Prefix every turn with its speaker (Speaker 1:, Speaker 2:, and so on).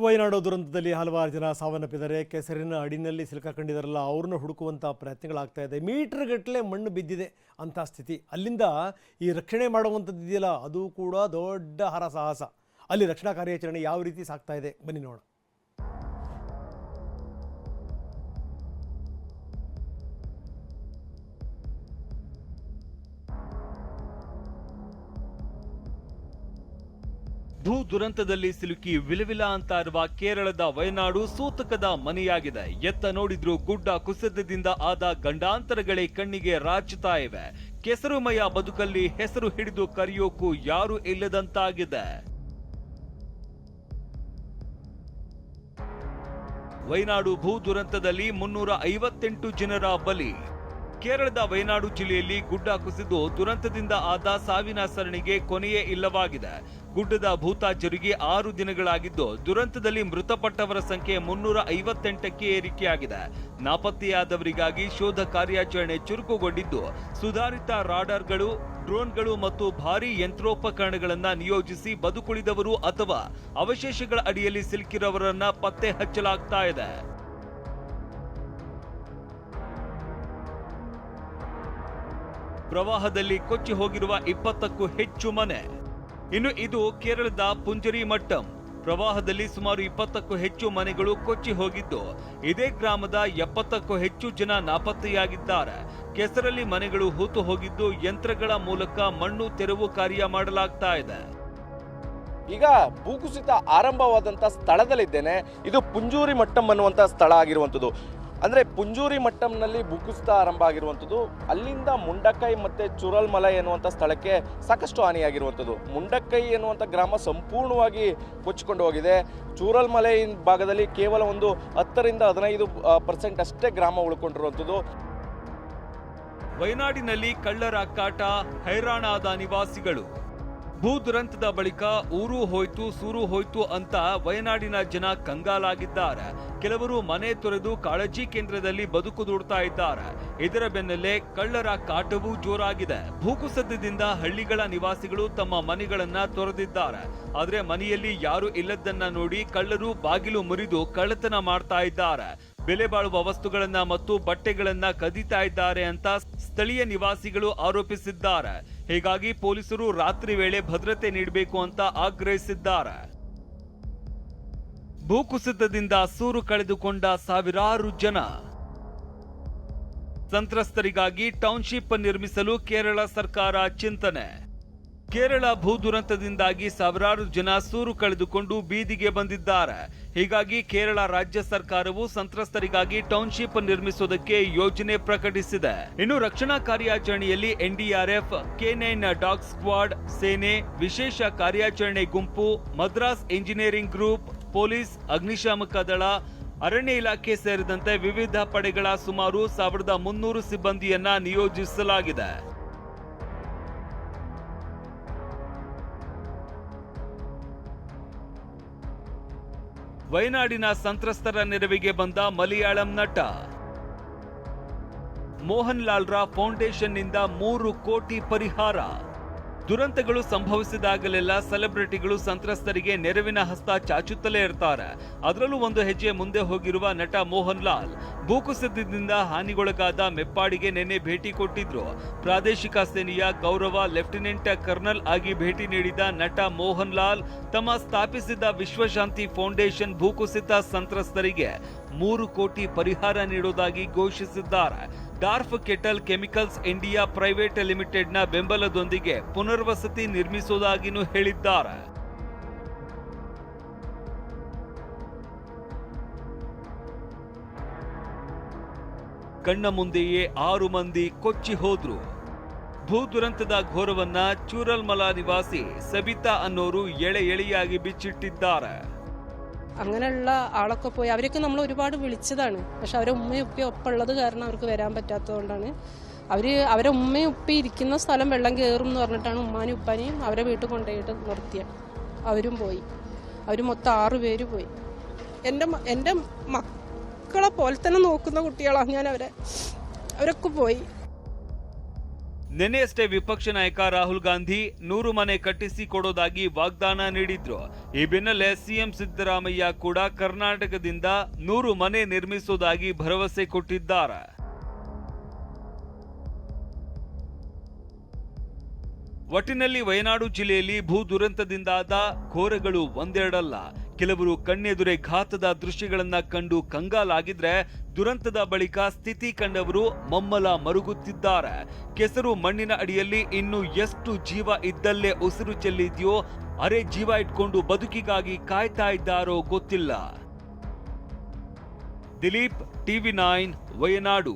Speaker 1: ವಯನಾಡು ದುರಂತದಲ್ಲಿ ಹಲವಾರು ಜನ ಸಾವನ್ನಪ್ಪಿದ್ದಾರೆ. ಕೆಸರಿನ ಅಡಿನಲ್ಲಿ ಸಿಲುಕಾಕೊಂಡಿದ್ದಾರಲ್ಲ, ಅವ್ರನ್ನ ಹುಡುಕುವಂಥ ಪ್ರಯತ್ನಗಳಾಗ್ತಾ ಇದೆ. ಮೀಟರ್ ಗಟ್ಟಲೆ ಮಣ್ಣು ಬಿದ್ದಿದೆ ಅಂಥ ಸ್ಥಿತಿ. ಅಲ್ಲಿಂದ ಈ ರಕ್ಷಣೆ ಮಾಡುವಂಥದ್ದು ಇದೆಯಲ್ಲ ಅದು ಕೂಡ ದೊಡ್ಡ ಹರಸಾಹಸ. ಅಲ್ಲಿ ರಕ್ಷಣಾ ಕಾರ್ಯಾಚರಣೆ ಯಾವ ರೀತಿ ಸಾಗ್ತಾ ಇದೆ? ಬನ್ನಿ ನೋಡೋಣ.
Speaker 2: ಭೂ ದುರಂತದಲ್ಲಿ ಸಿಲುಕಿ ವಿಲವಿಲ ಅಂತ ಇರುವ ಕೇರಳದ ವಯನಾಡು ಸೂತಕದ ಮನೆಯಾಗಿದೆ. ಎತ್ತ ನೋಡಿದ್ರು ಗುಡ್ಡ ಕುಸಿತದಿಂದ ಆದ ಗಂಡಾಂತರಗಳೇ ಕಣ್ಣಿಗೆ ರಾಚುತ್ತಾ ಇವೆ. ಕೆಸರುಮಯ ಬದುಕಲ್ಲಿ ಹೆಸರು ಹಿಡಿದು ಕರೆಯೋಕು ಯಾರು ಇಲ್ಲದಂತಾಗಿದೆ. ವಯನಾಡು ಭೂ ದುರಂತದಲ್ಲಿ ಮುನ್ನೂರ ಐವತ್ತೆಂಟು ಜನರ ಬಲಿ. ಕೇರಳದ ವಯನಾಡು ಜಿಲ್ಲೆಯಲ್ಲಿ ಗುಡ್ಡ ಕುಸಿದು ದುರಂತದಿಂದ ಆದ ಸಾವಿನ ಸರಣಿಗೆ ಕೊನೆಯೇ ಇಲ್ಲವಾಗಿದೆ. ಗುಡ್ಡದ ಭೂತ ಜರುಗಿ ಆರು ದಿನಗಳಾಗಿದ್ದು ದುರಂತದಲ್ಲಿ ಮೃತಪಟ್ಟವರ ಸಂಖ್ಯೆ ಮುನ್ನೂರ ಐವತ್ತೆಂಟಕ್ಕೆ ಏರಿಕೆಯಾಗಿದೆ. ನಾಪತ್ತೆಯಾದವರಿಗಾಗಿ ಶೋಧ ಕಾರ್ಯಾಚರಣೆ ಚುರುಕುಗೊಂಡಿದ್ದು ಸುಧಾರಿತ ರಾಡಾರ್ಗಳು, ಡ್ರೋನ್ಗಳು ಮತ್ತು ಭಾರೀ ಯಂತ್ರೋಪಕರಣಗಳನ್ನು ನಿಯೋಜಿಸಿ ಬದುಕುಳಿದವರು ಅಥವಾ ಅವಶೇಷಗಳ ಅಡಿಯಲ್ಲಿ ಸಿಲುಕಿರುವವರನ್ನ ಪತ್ತೆ ಹಚ್ಚಲಾಗ್ತಾ ಇದೆ. ಪ್ರವಾಹದಲ್ಲಿ ಕೊಚ್ಚಿ ಹೋಗಿರುವ ಇಪ್ಪತ್ತಕ್ಕೂ ಹೆಚ್ಚು ಮನೆ. ಇನ್ನು ಇದು ಕೇರಳದ ಪುಂಜರಿ ಮಟ್ಟಂ. ಪ್ರವಾಹದಲ್ಲಿ ಸುಮಾರು ಇಪ್ಪತ್ತಕ್ಕೂ ಹೆಚ್ಚು ಮನೆಗಳು ಕೊಚ್ಚಿ ಹೋಗಿದ್ದು, ಇದೇ ಗ್ರಾಮದ ಎಪ್ಪತ್ತಕ್ಕೂ ಹೆಚ್ಚು ಜನ ನಾಪತ್ತೆಯಾಗಿದ್ದಾರೆ. ಕೆಸರಲ್ಲಿ ಮನೆಗಳು ಹೂತು ಹೋಗಿದ್ದು, ಯಂತ್ರಗಳ ಮೂಲಕ ಮಣ್ಣು ತೆರವು ಕಾರ್ಯ ಮಾಡಲಾಗ್ತಾ ಇದೆ.
Speaker 3: ಈಗ ಭೂಕುಸಿತ ಆರಂಭವಾದಂಥ ಸ್ಥಳದಲ್ಲಿದ್ದೇನೆ. ಇದು ಪುಂಜೂರಿ ಮಟ್ಟಂ ಅನ್ನುವಂಥ ಸ್ಥಳ ಆಗಿರುವಂಥದ್ದು ಅಂದರೆ ಪುಂಜೂರಿ ಮಟ್ಟಂನಲ್ಲಿ ಭೂಕುಸಿತ ಆರಂಭ ಆಗಿರುವಂಥದ್ದು. ಅಲ್ಲಿಂದ ಮುಂಡಕ್ಕೈ ಮತ್ತು ಚುರಲ್ಮಲೈ ಎನ್ನುವಂಥ ಸ್ಥಳಕ್ಕೆ ಸಾಕಷ್ಟು ಹಾನಿಯಾಗಿರುವಂಥದ್ದು. ಮುಂಡಕ್ಕೈ ಎನ್ನುವಂಥ ಗ್ರಾಮ ಸಂಪೂರ್ಣವಾಗಿ ಕೊಚ್ಚಿಕೊಂಡು ಹೋಗಿದೆ. ಚೂರಲ್ಮಲೈ ಭಾಗದಲ್ಲಿ ಕೇವಲ ಒಂದು ಹತ್ತರಿಂದ ಹದಿನೈದು ಪರ್ಸೆಂಟ್ ಅಷ್ಟೇ ಗ್ರಾಮ ಉಳ್ಕೊಂಡಿರುವಂಥದ್ದು.
Speaker 2: ವಯನಾಡಿನಲ್ಲಿ ಕಳ್ಳರ ಕಾಟ, ಹೈರಾಣಾದ ನಿವಾಸಿಗಳು. ಭೂ ದುರಂತದ ಬಳಿಕ ಊರು ಹೋಯ್ತು, ಸೂರು ಹೋಯ್ತು ಅಂತ ವಯನಾಡಿನ ಜನ ಕಂಗಾಲಾಗಿದ್ದಾರೆ. ಕೆಲವರು ಮನೆ ತೊರೆದು ಕಾಳಜಿ ಕೇಂದ್ರದಲ್ಲಿ ಬದುಕು ದೂಡ್ತಾ ಇದ್ದಾರೆ. ಇದರ ಬೆನ್ನಲ್ಲೇ ಕಳ್ಳರ ಕಾಟವೂ ಜೋರಾಗಿದೆ. ಭೂಕುಸಿತದಿಂದ ಹಳ್ಳಿಗಳ ನಿವಾಸಿಗಳು ತಮ್ಮ ಮನೆಗಳನ್ನ ತೊರೆದಿದ್ದಾರೆ. ಆದರೆ ಮನೆಯಲ್ಲಿ ಯಾರು ಇಲ್ಲದನ್ನ ನೋಡಿ ಕಳ್ಳರು ಬಾಗಿಲು ಮುರಿದು ಕಳ್ಳತನ ಮಾಡ್ತಾ ಇದ್ದಾರೆ. ಬೆಲೆ ಬಾಳುವ ವಸ್ತುಗಳನ್ನ ಮತ್ತು ಬಟ್ಟೆಗಳನ್ನ ಕದೀತಾ ಇದ್ದಾರೆ ಅಂತ ಸ್ಥಳೀಯ ನಿವಾಸಿಗಳು ಆರೋಪಿಸಿದ್ದಾರೆ. ಹೀಗಾಗಿ ಪೊಲೀಸರು ರಾತ್ರಿ ವೇಳೆ ಭದ್ರತೆ ನೀಡಬೇಕು ಅಂತ ಆಗ್ರಹಿಸಿದ್ದಾರೆ. ಭೂಕುಸಿತದಿಂದ ಸೂರು ಕಳೆದುಕೊಂಡ ಸಾವಿರಾರು ಜನ. ಸಂತ್ರಸ್ತರಿಗಾಗಿ ಟೌನ್ಶಿಪ್ ನಿರ್ಮಿಸಲು ಕೇರಳ ಸರ್ಕಾರ ಚಿಂತನೆ. ಕೇರಳ ಭೂ ದುರಂತದಿಂದಾಗಿ ಸಾವಿರಾರು ಜನ ಸೂರು ಕಳೆದುಕೊಂಡು ಬೀದಿಗೆ ಬಂದಿದ್ದಾರೆ. ಹೀಗಾಗಿ ಕೇರಳ ರಾಜ್ಯ ಸರ್ಕಾರವು ಸಂತ್ರಸ್ತರಿಗಾಗಿ ಟೌನ್ಶಿಪ್ ನಿರ್ಮಿಸುವುದಕ್ಕೆ ಯೋಜನೆ ಪ್ರಕಟಿಸಿದೆ. ಇನ್ನು ರಕ್ಷಣಾ ಕಾರ್ಯಾಚರಣೆಯಲ್ಲಿ NDRF, K nine dog squad, ಸೇನೆ, ವಿಶೇಷ ಕಾರ್ಯಾಚರಣೆ ಗುಂಪು, ಮದ್ರಾಸ್ ಇಂಜಿನಿಯರಿಂಗ್ ಗ್ರೂಪ್ ಪೊಲೀಸ್, ಅಗ್ನಿಶಾಮಕ ದಳ, ಅರಣ್ಯ ಇಲಾಖೆ ಸೇರಿದಂತೆ ವಿವಿಧ ಪಡೆಗಳ ಸುಮಾರು ಸಾವಿರದ ಮುನ್ನೂರು ಸಿಬ್ಬಂದಿಯನ್ನ ನಿಯೋಜಿಸಲಾಗಿದೆ. ವಯನಾಡಿನ ಸಂತ್ರಸ್ತರ ನೆರವಿಗೆ ಬಂದ ಮಲಯಾಳಂ ನಟ. ಮೋಹನ್ ಲಾಲ್ರ ಫೌಂಡೇಶನ್ನಿಂದ ಮೂರು ಕೋಟಿ ಪರಿಹಾರ. ದುರಂತಗಳು ಸಂಭವಿಸಿದಾಗಲೆಲ್ಲ ಸೆಲೆಬ್ರಿಟಿಗಳು ಸಂತ್ರಸ್ತರಿಗೆ ನೆರವಿನ ಹಸ್ತ ಚಾಚುತ್ತಲೇ ಇರ್ತಾರೆ. ಅದರಲ್ಲೂ ಒಂದು ಹೆಜ್ಜೆ ಮುಂದೆ ಹೋಗಿರುವ ನಟ ಮೋಹನ್ ಲಾಲ್ ಭೂಕುಸಿತದಿಂದ ಹಾನಿಗೊಳಗಾದ ಮೆಪ್ಪಾಡಿಗೆ ನಿನ್ನೆ ಭೇಟಿ ಕೊಟ್ಟಿದ್ರು. ಪ್ರಾದೇಶಿಕ ಸೇನೆಯ ಗೌರವ ಲೆಫ್ಟಿನೆಂಟ್ ಕರ್ನಲ್ ಆಗಿ ಭೇಟಿ ನೀಡಿದ ನಟ ಮೋಹನ್ ಲಾಲ್ ತಮ್ಮ ಸ್ಥಾಪಿಸಿದ ವಿಶ್ವಶಾಂತಿ ಫೌಂಡೇಶನ್ ಭೂಕುಸಿತ ಸಂತ್ರಸ್ತರಿಗೆ ಮೂರು ಕೋಟಿ ಪರಿಹಾರ ನೀಡುವುದಾಗಿ ಘೋಷಿಸಿದ್ದಾರೆ. Dorf Ketal Chemicals India private ಲಿಮಿಟೆಡ್ನ ಬೆಂಬಲದೊಂದಿಗೆ ಪುನರ್ವಸತಿ ನಿರ್ಮಿಸುವುದಾಗಿಯೂ ಹೇಳಿದ್ದಾರೆ. ಕಣ್ಣ ಮುಂದೆಯೇ ಆರು ಮಂದಿ ಕೊಚ್ಚಿ ಹೋದ್ರು. ಭೂ ದುರಂತದ ಘೋರವನ್ನ ಚೂರಲ್ಮಲಾ ನಿವಾಸಿ ಸಬಿತಾ ಅನ್ನೋರು ಎಳೆ ಎಳೆಯಾಗಿ ಬಿಚ್ಚಿಟ್ಟಿದ್ದಾರೆ.
Speaker 4: അങ്ങനെയുള്ള ആളൊക്കെ പോയി അവരൊക്കെ നമ്മൾ ഒരുപാട് വിളിച്ചതാണ്. പക്ഷെ അവരെ ഉമ്മയും ഉപ്പയും ഒപ്പം ഉള്ളത് കാരണം അവർക്ക് വരാൻ പറ്റാത്തതുകൊണ്ടാണ്. അവർ അവരെ ഉമ്മയും ഉപ്പയും ഇരിക്കുന്ന സ്ഥലം വെള്ളം കയറും എന്ന് പറഞ്ഞിട്ടാണ് ഉമ്മാനും ഉപ്പാനെയും അവരെ വീട്ടിൽ കൊണ്ടുപോയിട്ട് നിർത്തിയത് അവരും പോയി. അവർ മൊത്തം ആറ് പേര് പോയി. എന്റെ എന്റെ മക്കളെ പോലെ തന്നെ നോക്കുന്ന കുട്ടികളാണ് ഞാൻ അവരെ അവരൊക്കെ പോയി.
Speaker 2: ನಿನ್ನೆಯಷ್ಟೇ ವಿಪಕ್ಷ ನಾಯಕ ರಾಹುಲ್ ಗಾಂಧಿ ನೂರು ಮನೆ ಕಟ್ಟಿಸಿ ಕೊಡೋದಾಗಿ ವಾಗ್ದಾನ ನೀಡಿದ್ರು. ಈ ಬೆನ್ನಲ್ಲೇ ಸಿಎಂ ಸಿದ್ದರಾಮಯ್ಯ ಕೂಡ ಕರ್ನಾಟಕದಿಂದ ನೂರು ಮನೆ ನಿರ್ಮಿಸೋದಾಗಿ ಭರವಸೆ ಕೊಟ್ಟಿದ್ದಾರೆ. ಒಟ್ಟಿನಲ್ಲಿ ವಯನಾಡು ಜಿಲ್ಲೆಯಲ್ಲಿ ಭೂ ದುರಂತದಿಂದಾದ ಘೋರಗಳು ಒಂದೆರಡಲ್ಲ. ಕೆಲವರು ಕಣ್ಣೆದುರೆ ಘಾತದ ದೃಶ್ಯಗಳನ್ನ ಕಂಡು ಕಂಗಾಲಾಗಿದ್ರೆ ದುರಂತದ ಬಳಿಕ ಸ್ಥಿತಿ ಕಂಡವರು ಮಮ್ಮಲ ಮರುಗುತ್ತಿದ್ದಾರೆ. ಕೆಸರು ಮಣ್ಣಿನ ಅಡಿಯಲ್ಲಿ ಇನ್ನು ಎಷ್ಟು ಜೀವ ಇದ್ದಲ್ಲೇ ಉಸಿರು ಚೆಲ್ಲಿದೆಯೋ, ಅರೆ ಜೀವ ಇಟ್ಕೊಂಡು ಬದುಕಿಗಾಗಿ ಕಾಯ್ತಾ ಇದ್ದಾರೋ ಗೊತ್ತಿಲ್ಲ. Dilip, TV nine, Wayanad.